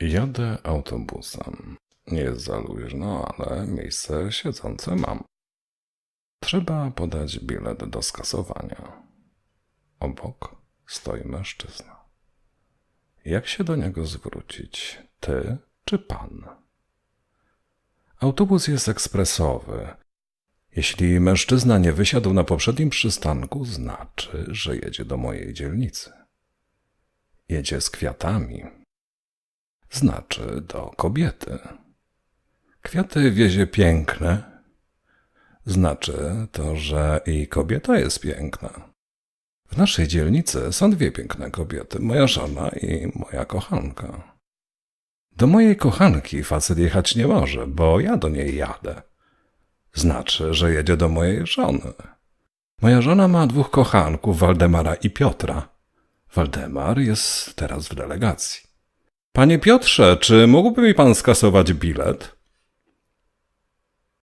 Jadę autobusem. Nie jest za luźno, ale miejsce siedzące mam. Trzeba podać bilet do skasowania. Obok stoi mężczyzna. Jak się do niego zwrócić? Ty czy pan? Autobus jest ekspresowy. Jeśli mężczyzna nie wysiadł na poprzednim przystanku, znaczy, że jedzie do mojej dzielnicy. Jedzie z kwiatami. Znaczy do kobiety. Kwiaty wiezie piękne. Znaczy to, że i kobieta jest piękna. W naszej dzielnicy są dwie piękne kobiety, moja żona i moja kochanka. Do mojej kochanki facet jechać nie może, bo ja do niej jadę. Znaczy, że jedzie do mojej żony. Moja żona ma dwóch kochanków, Waldemara i Piotra. Waldemar jest teraz w delegacji. Panie Piotrze, czy mógłby mi pan skasować bilet?